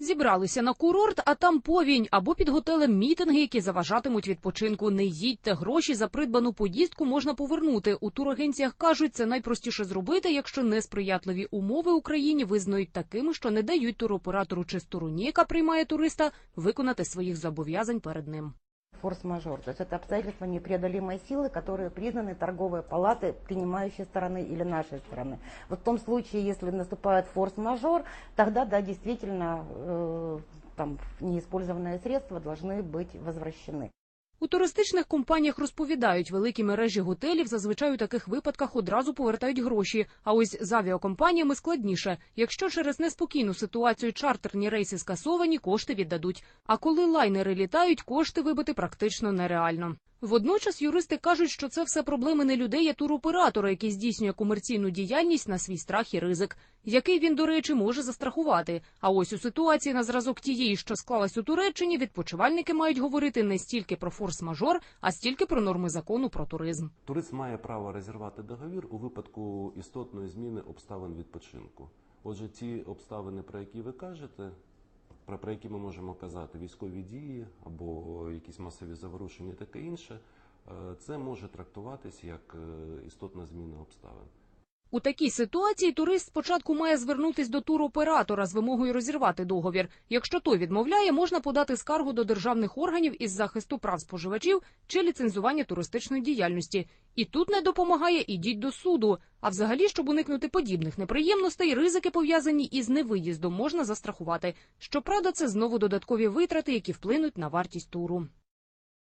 Зібралися на курорт, а там повінь або під готелем мітинги, які заважатимуть відпочинку. Не їдьте гроші за придбану поїздку можна повернути. У турагенціях кажуть, це найпростіше зробити, якщо несприятливі умови Україні визнають такими, що не дають туроператору чи стороні, яка приймає туриста, виконати своїх зобов'язань перед ним. Форс-мажор. То есть это обстоятельства непреодолимой силы, которые признаны торговой палатой принимающей стороны или нашей стороны. Вот в том случае, если наступает форс-мажор, тогда, да, действительно, э, там неиспользованные средства должны быть возвращены. У туристичних компаніях розповідають, великі мережі готелів зазвичай у таких випадках одразу повертають гроші. А ось з авіакомпаніями складніше. Якщо через неспокійну ситуацію чартерні рейси скасовані, кошти віддадуть. А коли лайнери літають, кошти вибити практично нереально. Водночас юристи кажуть, що це все проблеми не людей, а туроператора, який здійснює комерційну діяльність на свій страх і ризик, який він, до речі, може застрахувати. А ось у ситуації на зразок тієї, що склалась у Туреччині, відпочивальники мають говорити не стільки про форс-мажор, а стільки про норми закону про туризм. Турист має право розірвати договір у випадку істотної зміни обставин відпочинку. Отже, ті обставини, про які ви кажете, про, про які ми можемо казати, військові дії або якісь масові заворушення, таке інше, е, це може трактуватись як е, істотна зміна обставин. У такій ситуації турист спочатку має звернутись до туроператора з вимогою розірвати договір. Якщо той відмовляє, можна подати скаргу до державних органів із захисту прав споживачів чи ліцензування туристичної діяльності. І тут не допомагає ідіть до суду. А взагалі, щоб уникнути подібних неприємностей, ризики пов'язані із невиїздом можна застрахувати. Щоправда, це знову додаткові витрати, які вплинуть на вартість туру.